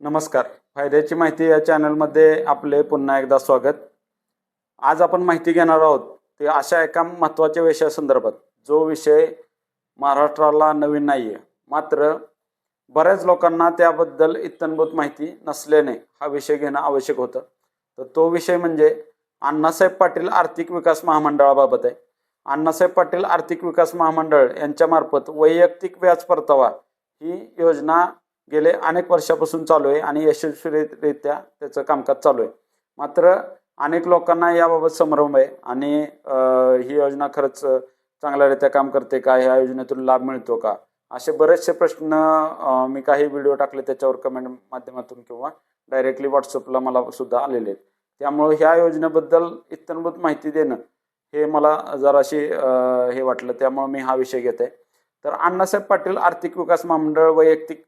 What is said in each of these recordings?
नमस्कार. फायद्याची माहिती या चॅनलमध्ये आपले पुन्हा एकदा स्वागत. आज आपण माहिती घेणार आहोत ते अशा एका महत्त्वाच्या विषयासंदर्भात जो विषय महाराष्ट्राला नवीन नाही आहे मात्र बऱ्याच लोकांना त्याबद्दल इत्यंभूत माहिती नसल्याने हा विषय घेणं आवश्यक होतं. तर तो विषय म्हणजे अण्णासाहेब पाटील आर्थिक विकास महामंडळाबाबत आहे. अण्णासाहेब पाटील आर्थिक विकास महामंडळ यांच्यामार्फत वैयक्तिक व्याज परतावा ही योजना गेले अनेक वर्षापासून चालू आहे आणि यशस्वीरित्या त्याचं कामकाज चालू आहे. मात्र अनेक लोकांना याबाबत संभ्रम आहे आणि ही योजना खरंच चांगल्यारीत्या काम करते का? ह्या योजनेतून लाभ मिळतो का? असे बरेचसे प्रश्न मी काही व्हिडिओ टाकले त्याच्यावर कमेंट माध्यमातून किंवा डायरेक्टली व्हॉट्सअपला मला सुद्धा आलेले आहेत. त्यामुळं ह्या योजनेबद्दल इतनभूत माहिती देणं हे मला जराशी हे वाटलं. त्यामुळं मी हा विषय घेत आहे तर अण्णासाहेब पाटील आर्थिक विकास महामंडळ वैयक्तिक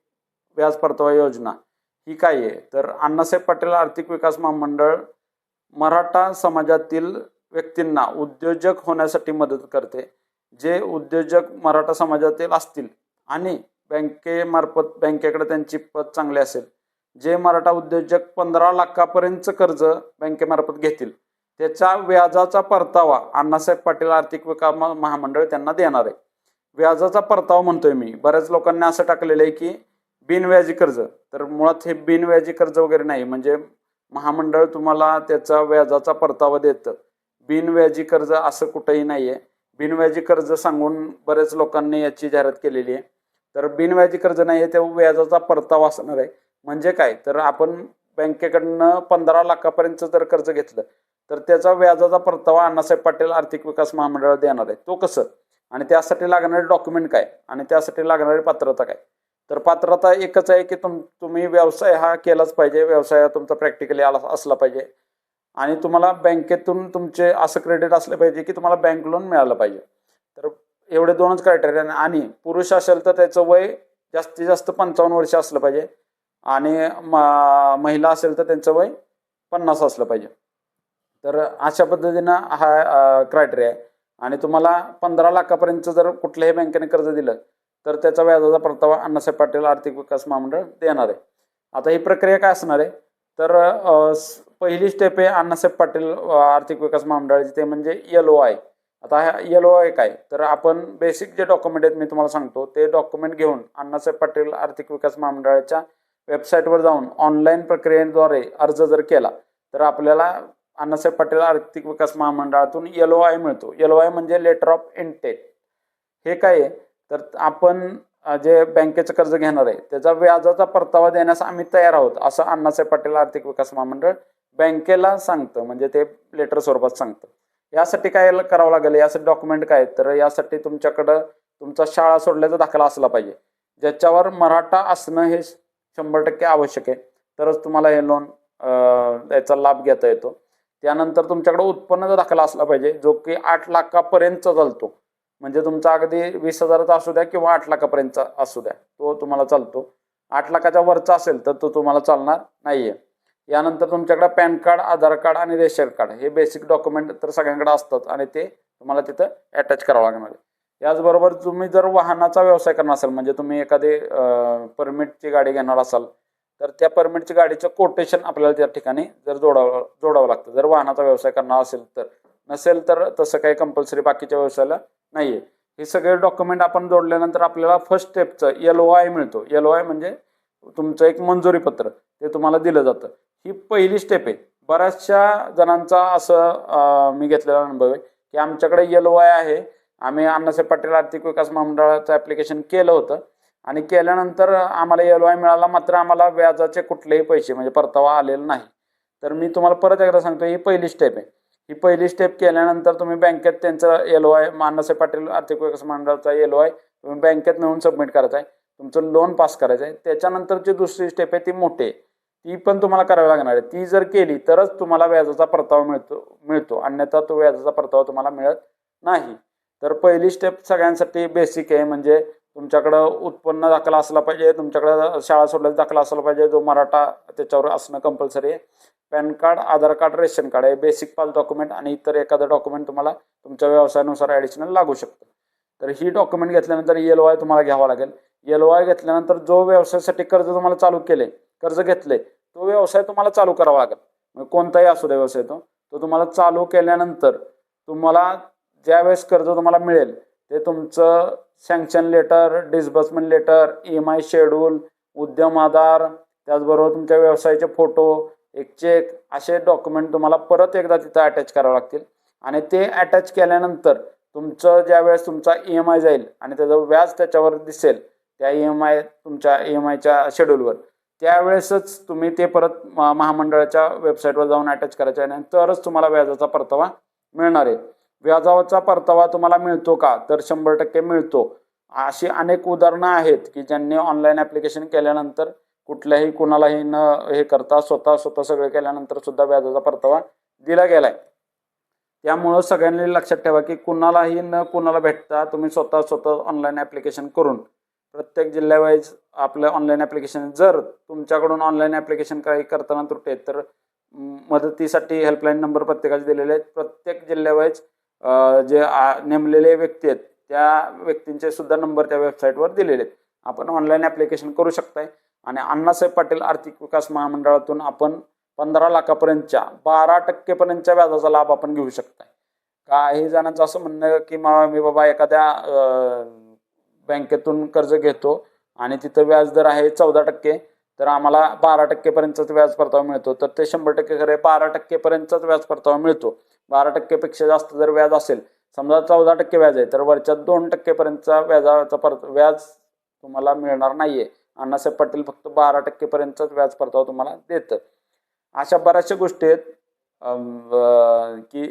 व्याज परतावा योजना ही काय आहे? तर अण्णासाहेब पाटील आर्थिक विकास महामंडळ मराठा समाजातील व्यक्तींना उद्योजक होण्यासाठी मदत करते जे उद्योजक मराठा समाजातील असतील आणि बँकेमार्फत बँकेकडे त्यांची पत चांगली असेल जे मराठा उद्योजक पंधरा लाखापर्यंतचं कर्ज बँकेमार्फत घेतील त्याच्या व्याजाचा परतावा अण्णासाहेब पाटील आर्थिक विकास म- महामंडळ त्यांना देणार आहे. व्याजाचा परतावा म्हणतोय मी. बऱ्याच लोकांनी असं टाकलेलं आहे की बिनव्याजी कर्ज. तर मुळात हे बिनव्याजी कर्ज वगैरे नाही म्हणजे महामंडळ तुम्हाला त्याचा व्याजाचा परतावा देतं. बिनव्याजी कर्ज असं कुठंही नाही आहे बिनव्याजी कर्ज सांगून बरेच लोकांनी याची जाहिरात केलेली आहे. तर बिनव्याजी कर्ज नाही आहे तेव्हा व्याजाचा परतावा असणार आहे. म्हणजे काय? तर आपण बँकेकडनं पंधरा लाखापर्यंत जर कर्ज घेतलं तर त्याचा व्याजाचा परतावा अण्णासाहेब पाटील आर्थिक विकास महामंडळ देणार आहे तो कसं? आणि त्यासाठी लागणारे डॉक्युमेंट काय? आणि त्यासाठी लागणारी पात्रता काय? तर पात्रता एकच आहे की तुम तुम्ही व्यवसाय हा केलाच पाहिजे. व्यवसाय हा तुमचा प्रॅक्टिकली आला असला पाहिजे. आणि तुम्हाला बँकेतून तुमचे असं क्रेडिट असलं पाहिजे की तुम्हाला बँक लोन मिळालं पाहिजे. तर एवढे दोनच क्रायटेरिया आणि पुरुष असेल तर त्याचं वय जास्तीत जास्त पंचावन्न वर्ष असलं पाहिजे. आणि म- महिला असेल तर त्यांचं वय पन्नास असलं पाहिजे. तर अशा पद्धतीनं हा क्रायटेरिया आहे. आणि तुम्हाला पंधरा लाखापर्यंत जर कुठल्याही बँकेने कर्ज दिलं तर त्याचा व्याजाचा परतावा अण्णासाहेब पाटील आर्थिक विकास महामंडळ देणार आहे. आता ही प्रक्रिया काय असणार आहे? तर पहिली स्टेप आहे अण्णासाहेब पाटील आर्थिक विकास महामंडळाची ते म्हणजे एल ओ आय आता ह्या एल ओ आय काय? तर आपण बेसिक जे डॉक्युमेंट आहेत मी तुम्हाला सांगतो ते डॉक्युमेंट घेऊन अण्णासाहेब पाटील आर्थिक विकास महामंडळाच्या वेबसाईटवर जाऊन ऑनलाईन प्रक्रियेद्वारे अर्ज जर केला तर आपल्याला अण्णासाहेब पाटील आर्थिक विकास महामंडळातून एल ओ आय मिळतो. एल ओ आय म्हणजे लेटर ऑफ इंटेक हे काय आहे? तर आपण जे बँकेचं कर्ज घेणार आहे त्याचा व्याजाचा परतावा देण्यास आम्ही तयार आहोत असं अण्णासाहेब पाटील आर्थिक विकास महामंडळ बँकेला सांगतं म्हणजे ते लेटर स्वरूपात सांगतं. यासाठी काय करावं लागेल यासाठी डॉक्युमेंट काय आहेत? तर यासाठी तुमच्याकडं तुमचा शाळा सोडल्याचा दाखला असला पाहिजे ज्याच्यावर मराठा असणं हे शंभर टक्के आवश्यक आहे. तरच तुम्हाला हे लोन याचा लाभ घेता येतो. त्यानंतर तुमच्याकडे उत्पन्नाचा दाखला असला पाहिजे जो की आठ लाखापर्यंत चालतो. म्हणजे तुमचा अगदी वीस हजाराचा असू द्या किंवा आठ लाखापर्यंतचा असू द्या तो तुम्हाला चालतो. आठ लाखाच्या वरचा असेल तर तो तुम्हाला चालणार नाहीये. यानंतर तुमच्याकडे पॅन कार्ड आधार कार्ड आणि रेशन कार्ड हे बेसिक डॉक्युमेंट तर सगळ्यांकडे असतात आणि ते तुम्हाला तिथं अटॅच करावं लागणार आहे. याचबरोबर तुम्ही जर वाहनाचा व्यवसाय करणार असाल म्हणजे तुम्ही एखादी परमिटची गाडी घेणार असाल तर त्या परमिटची गाडीचं कोटेशन आपल्याला त्या ठिकाणी जर जोडावं जोडावं लागतं. जर वाहनाचा व्यवसाय करणार असेल तर. नसेल तर तसं काही कंपल्सरी बाकीच्या व्यवसायाला नाही आहे हे सगळे डॉक्युमेंट आपण जोडल्यानंतर आपल्याला फर्स्ट स्टेपचं एल ओ आय मिळतो. एल ओ आय म्हणजे तुमचं एक मंजुरी पत्र. ते तुम्हाला दिलं जातं. ही पहिली स्टेप आहे. बऱ्याचशा जणांचा असं मी घेतलेला अनुभव आहे की आमच्याकडे एल ओ आय आहे. आम्ही अण्णासाहेब पाटील आर्थिक विकास महामंडळाचं ॲप्लिकेशन केलं होतं. आणि केल्यानंतर आम्हाला एल ओ आय मिळाला. मात्र आम्हाला व्याजाचे कुठलेही पैसे म्हणजे परतावा आलेला नाही. तर मी तुम्हाला परत एकदा सांगतो ही पहिली स्टेप आहे. ही पहिली स्टेप केल्यानंतर तुम्ही बँकेत त्यांचं L O I Annasaheb Patil आर्थिक विकास मंडळाचा एल ओ आय तुम्ही बँकेत नेऊन सबमिट करायचा आहे तुमचं लोन पास करायचं आहे त्याच्यानंतरची दुसरी स्टेप आहे ती मोठी आहे. ती पण तुम्हाला करावी लागणार आहे. ती जर केली तरच तुम्हाला व्याजाचा परतावा मिळतो मिळतो. अन्यथा तो व्याजाचा परतावा तुम्हाला मिळत नाही. तर पहिली स्टेप सगळ्यांसाठी बेसिक आहे. म्हणजे तुमच्याकडं उत्पन्न दाखला असला पाहिजे तुमच्याकडं शाळा सोडल्याचा दाखला असला पाहिजे जो मराठा त्याच्यावर असणं कंपल्सरी आहे. PAN card Aadhaar card ration card हे बेसिक पाच डॉक्युमेंट आणि इतर एखादं डॉक्युमेंट तुम्हाला तुमच्या व्यवसायानुसार ॲडिशनल लागू शकतं. तर ही डॉक्युमेंट घेतल्यानंतर एल वाय तुम्हाला घ्यावा लागेल. एल वाय घेतल्यानंतर जो व्यवसायासाठी कर्ज तुम्हाला चालू केले कर्ज घेतले तो व्यवसाय तुम्हाला चालू करावा लागेल. मग कोणताही असू दे व्यवसाय तो. तो तुम्हाला चालू केल्यानंतर तुम्हाला ज्यावेळेस कर्ज तुम्हाला मिळेल ते तुमचं sanction letter disbursement letter E M I schedule Udyam Aadhaar त्याचबरोबर तुमच्या व्यवसायाचे फोटो एक चेक असे डॉक्युमेंट तुम्हाला परत एकदा तिथं अटॅच करावं लागतील. आणि ते अटॅच केल्यानंतर तुमचं ज्यावेळेस तुमचा ई एम आय जाईल आणि त्याचं व्याज त्याच्यावर दिसेल त्या ई एम आय तुमच्या ई एम आयच्या शेड्यूलवर त्यावेळेसच तुम्ही ते परत महामंडळाच्या वेबसाईटवर जाऊन अटॅच करायचे आणि तरच तुम्हाला व्याजाचा परतावा मिळणार आहे. व्याजाचा परतावा तुम्हाला मिळतो का? तर शंभर टक्के मिळतो. अशी अनेक उदाहरणं आहेत की ज्यांनी ऑनलाईन ॲप्लिकेशन केल्यानंतर कुठल्याही कुणालाही न हे करता स्वतः स्वतः सगळं केल्यानंतर सुद्धा व्याजाचा परतावा दिला गेलाय. त्यामुळं सगळ्यांनी लक्षात ठेवा की कुणालाही न कुणाला भेटता तुम्ही स्वतः स्वतः ऑनलाईन ॲप्लिकेशन करून प्रत्येक जिल्ह्यावाईज आपलं ऑनलाईन ॲप्लिकेशन जर तुमच्याकडून ऑनलाईन ॲप्लिकेशन काही करताना त्रुटी आहेत तर मदतीसाठी हेल्पलाईन नंबर प्रत्येकाचे दिलेले आहेत. प्रत्येक जिल्ह्यावाईज जे नेमलेले व्यक्ती आहेत त्या व्यक्तींचे सुद्धा नंबर त्या वेबसाईटवर दिलेले आहेत. आपण ऑनलाईन ॲप्लिकेशन करू शकताय. आणि अण्णासाहेब पाटील आर्थिक विकास महामंडळातून आपण पंधरा लाखापर्यंतच्या बारा टक्केपर्यंतच्या व्याजाचा लाभ आपण घेऊ शकताय. काही जणांचं असं म्हणणं की मा- मी बाबा एखाद्या बँकेतून कर्ज घेतो आणि तिथं व्याज दर आहे चौदा टक्के तर आम्हाला बारा टक्केपर्यंतच व्याज परतावा मिळतो. तर ते शंभर टक्के खरे बारा टक्केपर्यंतच व्याज परतावा मिळतो. बारा टक्केपेक्षा जास्त जर व्याज असेल समजा चौदा टक्के व्याज आहे तर वरच्या दोन टक्केपर्यंतचा व्याजाचा परत व्याज तुम्हाला मिळणार नाहीये. अण्णासाहेब पाटील फक्त बारा टक्केपर्यंतच व्याज परतावा तुम्हाला देतं. अशा बऱ्याचशा गोष्टी आहेत. की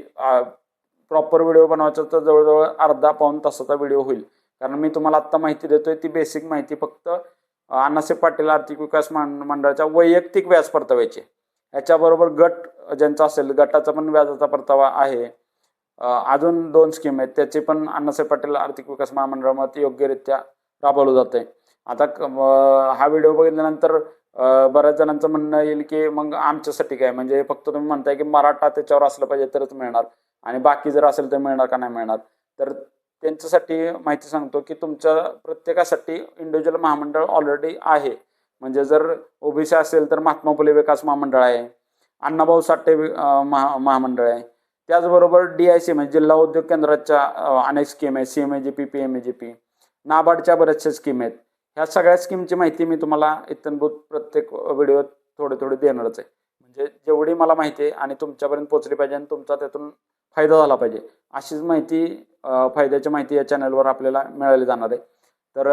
प्रॉपर व्हिडिओ बनवायचा तर जवळजवळ अर्धा पाऊन तासाचा व्हिडिओ होईल. कारण मी तुम्हाला आत्ता माहिती देतोय ती बेसिक माहिती फक्त अण्णासाहेब पाटील आर्थिक विकास मंडळाच्या वैयक्तिक व्याज परताव्याची ह्याच्याबरोबर गट ज्यांचा असेल गटाचा पण व्याजाचा परतावा आहे. अजून दोन स्कीम आहेत. त्याची पण अण्णासाहेब पाटील आर्थिक विकास महामंडळामध्ये योग्यरित्या राबवलं जात आहे आता क- हा व्हिडिओ बघितल्यानंतर बऱ्याच जणांचं म्हणणं येईल की मग आमच्यासाठी काय? म्हणजे फक्त तुम्ही म्हणताय की मराठा त्याच्यावर असलं पाहिजे तरच मिळणार. आणि बाकी जर असेल तर मिळणार का नाही मिळणार? तर त्यांच्यासाठी माहिती सांगतो की तुमच्या प्रत्येकासाठी इंडिव्हिज्युअल महामंडळ ऑलरेडी आहे. म्हणजे जर ओबीसी असेल तर महात्मा फुले विकास महामंडळ आहे अण्णाभाऊ साठे महा महामंडळ आहे. त्याचबरोबर डी आय सी म्हणजे जिल्हा उद्योग केंद्राच्या अनेक स्कीम आहे C M E G P P M E G P नाबार्डच्या बऱ्याचशा स्कीम आहेत. ह्या सगळ्या स्कीमची माहिती मी तुम्हाला इतनभूत प्रत्येक व्हिडिओत थोडे थोडे देणारच आहे. म्हणजे जेवढी मला माहिती आहे आणि तुमच्यापर्यंत पोचली पाहिजे आणि तुमचा त्यातून फायदा झाला पाहिजे अशीच माहिती फायद्याची माहिती या चॅनलवर आपल्याला मिळाली जाणार आहे. तर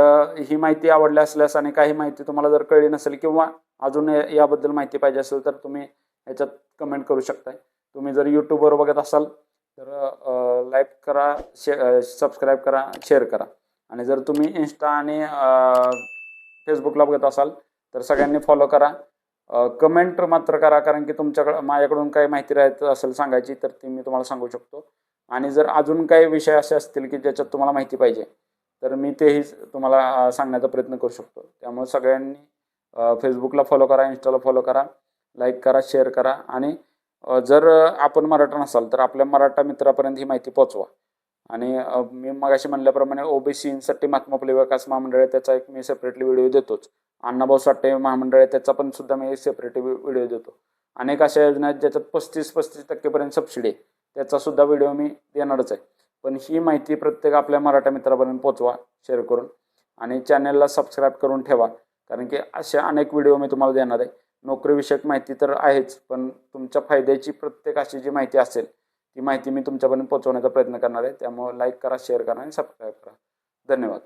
ही माहिती आवडली असल्यास आणि काही माहिती तुम्हाला जर कळली नसेल किंवा अजून याबद्दल माहिती पाहिजे असेल तर तुम्ही ह्याच्यात कमेंट करू शकताय. तुम्ही जर यूट्यूबवर बघत असाल तर लाईक करा शे सबस्क्राईब करा शेअर करा. आणि जर तुम्ही इन्स्टा आणि फेसबुकला बघत असाल तर सगळ्यांनी फॉलो करा. कमेंट मात्र करा कारण की तुमच्याकडं माझ्याकडून काही माहिती राहत असेल सांगायची तर ती मी तुम्हाला सांगू शकतो. आणि जर अजून काही विषय असे असतील की ज्याच्यात तुम्हाला माहिती पाहिजे तर मी तेही तुम्हाला सांगण्याचा प्रयत्न करू शकतो. त्यामुळे सगळ्यांनी फेसबुकला फॉलो करा इंस्टाला फॉलो करा लाईक करा शेअर करा आणि जर आपण मराठा नसाल तर आपल्या मराठा मित्रापर्यंत ही माहिती पोचवा आणि मी मगाशी म्हणल्याप्रमाणे ओबीसीसाठी महात्मा फुले विकास महामंडळ आहे त्याचा एक मी सेपरेटली व्हिडिओ देतोच. अण्णाभाऊ साठे महामंडळ आहे त्याचा पण सुद्धा मी सेपरेट व्हिडिओ देतो. अनेक अशा योजना आहेत ज्याच्यात पस्तीस पस्तीस टक्केपर्यंत सबसिडी आहे. त्याचा सुद्धा व्हिडिओ मी देणारच आहे. पण ही माहिती प्रत्येक आपल्या मराठा मित्रापर्यंत पोचवा शेअर करून आणि चॅनलला सबस्क्राईब करून ठेवा. कारण की अशा अनेक व्हिडिओ मी तुम्हाला देणार आहे. नोकरीविषयक माहिती तर आहेच पण तुमच्या फायद्याची प्रत्येक अशी जी माहिती असेल ती माहिती मी तुमच्यापर्यंत पोहोचवण्याचा प्रयत्न करणार आहे. त्यामुळे लाईक करा शेअर करा आणि सबस्क्राईब करा. धन्यवाद.